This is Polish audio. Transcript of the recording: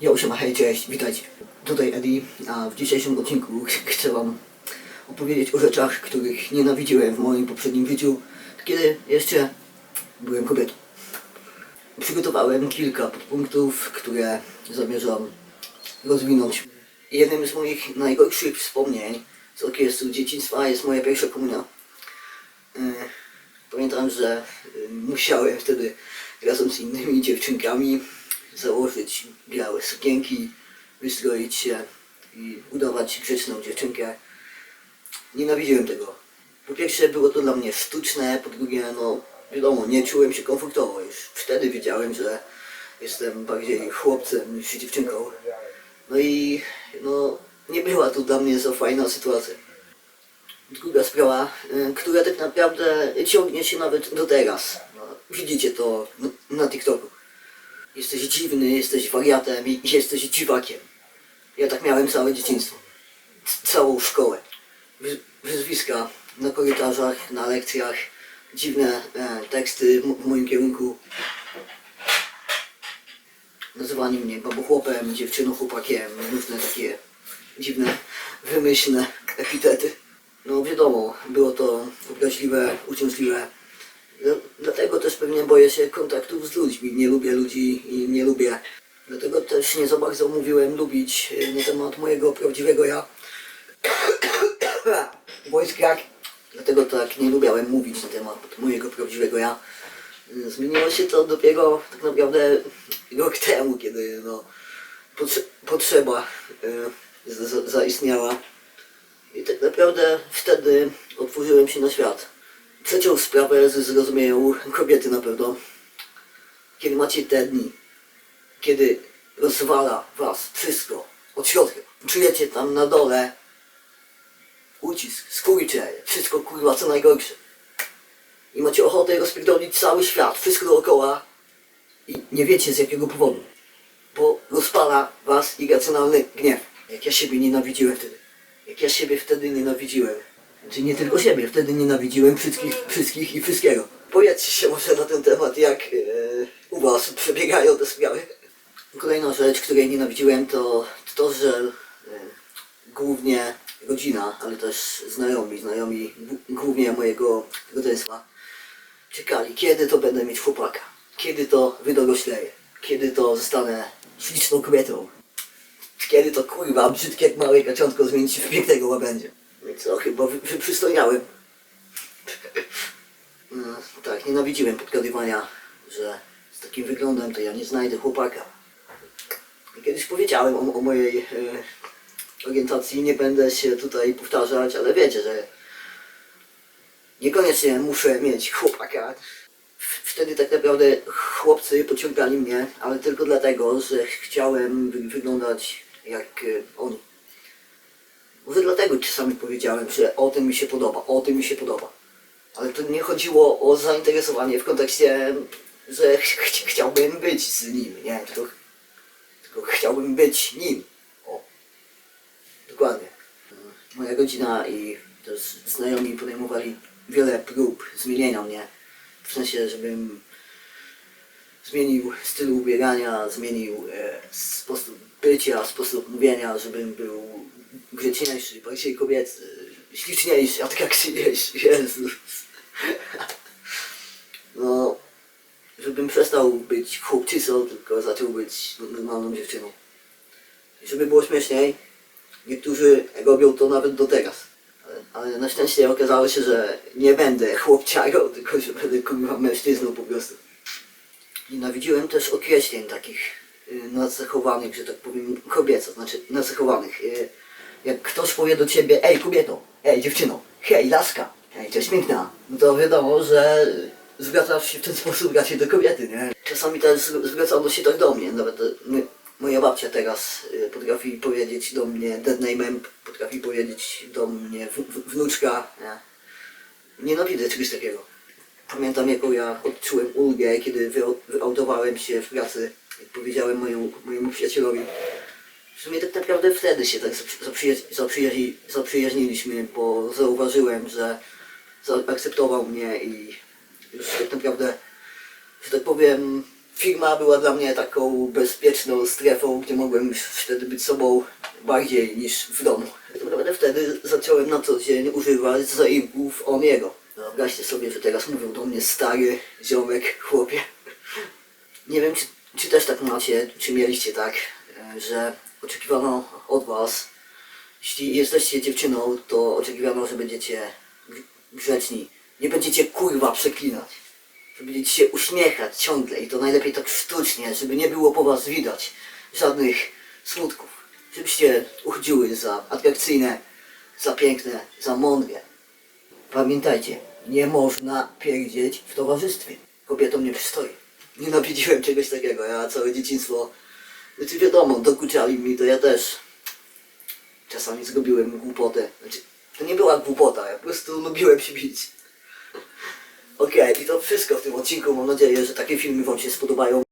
Jo, siema, hej, cześć, witajcie. Tutaj Eddie, a w dzisiejszym odcinku chcę wam opowiedzieć o rzeczach, których nienawidziłem w moim poprzednim życiu, kiedy jeszcze byłem kobietą. Przygotowałem kilka podpunktów, które zamierzam rozwinąć. Jednym z moich najgorszych wspomnień z okresu dzieciństwa jest moja pierwsza komunia. E, Pamiętam, że y, musiałem wtedy razem z innymi dziewczynkami założyć białe sukienki, wystroić się i udawać grzeczną dziewczynkę. Nienawidziłem tego. Po pierwsze było to dla mnie sztuczne, po drugie no wiadomo, nie czułem się komfortowo. Już wtedy wiedziałem, że jestem bardziej chłopcem niż dziewczynką. No i no nie była to dla mnie za fajna sytuacja. Druga sprawa, y, która tak naprawdę ciągnie się nawet do teraz. No, widzicie to na TikToku. Jesteś dziwny, jesteś wariatem i jesteś dziwakiem. Ja tak miałem całe dzieciństwo. Całą szkołę. Wy- Wyzwiska na korytarzach, na lekcjach, dziwne e, teksty w moim kierunku. Nazywanie mnie babuchłopem, dziewczyną chłopakiem, różne takie dziwne, wymyślne epitety. No wiadomo, było to obraźliwe, uciążliwe. Dla- Dlatego też pewnie boję się kontaktów z ludźmi. Nie lubię ludzi i nie lubię. Dlatego też nie za bardzo mówiłem lubić e, na temat mojego prawdziwego ja. Voice crack. Dlatego tak nie lubiałem mówić na temat mojego prawdziwego ja. E, Zmieniło się to dopiero tak naprawdę rok temu, kiedy no, potrze- potrzeba za- zaistniała. I tak naprawdę wtedy otworzyłem się na świat. Trzecią sprawę zrozumieją kobiety na pewno. Kiedy macie te dni, kiedy rozwala was wszystko od środka. Czujecie tam na dole ucisk, skurcze, wszystko kurwa co najgorsze. I macie ochotę rozpierdolić cały świat, wszystko dookoła i nie wiecie z jakiego powodu. Bo rozpala was irracjonalny gniew. Jak ja siebie nienawidziłem wtedy. Jak ja siebie wtedy nienawidziłem. Czy nie tylko siebie, wtedy nienawidziłem wszystkich, wszystkich i wszystkiego. Powiedzcie się może na ten temat, jak e, u was przebiegają te sprawy. Kolejna rzecz, której nienawidziłem, to to, że e, głównie rodzina, ale też znajomi, znajomi głównie mojego rodzeństwa, czekali, kiedy to będę mieć chłopaka, kiedy to wydorośleję, kiedy to zostanę śliczną kobietą, kiedy to kurwa brzydkie jak małe kaczątko zmieni się w pięknego łabędzie. Co, chyba wy, wyprzystojniałem. No, tak, nienawidziłem podgadywania, że z takim wyglądem to ja nie znajdę chłopaka. Kiedyś powiedziałem o, o mojej e, orientacji, nie będę się tutaj powtarzać, ale wiecie, że niekoniecznie muszę mieć chłopaka. Wtedy tak naprawdę chłopcy pociągali mnie, ale tylko dlatego, że chciałem wy- wyglądać jak e, oni. Może dlatego czasami powiedziałem, że o tym mi się podoba, o tym mi się podoba. Ale to nie chodziło o zainteresowanie w kontekście, że ch ch chciałbym być z nim, nie, tylko, tylko chciałbym być nim. O, dokładnie. Moja rodzina i też znajomi podejmowali wiele prób zmienienia mnie. W sensie, żebym zmienił styl ubierania, zmienił e, sposób bycia, sposób mówienia, żebym był grzeczniejszy, bardziej kobiecy, śliczniejszy, atrakcyjniejszy, Jezus. No, żebym przestał być chłopczycą, tylko zaczął być normalną dziewczyną. Żeby było śmieszniej, niektórzy robią to nawet do teraz. Ale, ale na szczęście okazało się, że nie będę chłopciarą, tylko że będę kurwa mężczyzną po prostu. Nienawidziłem też określeń takich y, nacechowanych, że tak powiem, kobieco, znaczy nacechowanych. Jak ktoś powie do ciebie, ej kobieto, ej dziewczyno, hej laska, ej to jest piękna, no to wiadomo, że zwracasz się w ten sposób raczej do kobiety, nie? Czasami też zw- zwracano się tak do mnie, nawet y, my, moja babcia teraz y, potrafi powiedzieć do mnie dead name'em, potrafi powiedzieć do mnie w, w, wnuczka, nie? Nienawidzę czegoś takiego. Pamiętam jaką ja odczułem ulgę, kiedy wya- wyautowałem się w pracy, powiedziałem mojemu, mojemu przyjacielowi. W sumie tak naprawdę wtedy się tak zaprzy- zaprzyjaź- zaprzyjaźni, zaprzyjaźniliśmy, bo zauważyłem, że zaakceptował mnie i już tak naprawdę, że tak powiem, firma była dla mnie taką bezpieczną strefą, gdzie mogłem wtedy być sobą bardziej niż w domu. Tak naprawdę wtedy zacząłem na co dzień używać zaimków Omiego. Wyobraźcie sobie, że teraz mówią do mnie stary ziomek, chłopie. Nie wiem, czy, czy też tak macie, czy mieliście tak, e, że oczekiwano od was, jeśli jesteście dziewczyną, to oczekiwano, że będziecie gr- grzeczni. Nie będziecie kurwa przeklinać. Że będziecie się uśmiechać ciągle i to najlepiej tak sztucznie, żeby nie było po was widać żadnych smutków. Żebyście uchodziły za atrakcyjne, za piękne, za mądre. Pamiętajcie, nie można pierdzieć w towarzystwie. Kobietom nie przystoi. Nienawidziłem czegoś takiego. Ja całe dzieciństwo, znaczy wiadomo, dokuczali mi, to ja też czasami zrobiłem głupotę. Znaczy, to nie była głupota, ja po prostu lubiłem się bić. Okej, i to wszystko w tym odcinku. Mam nadzieję, że takie filmy Wam się spodobają.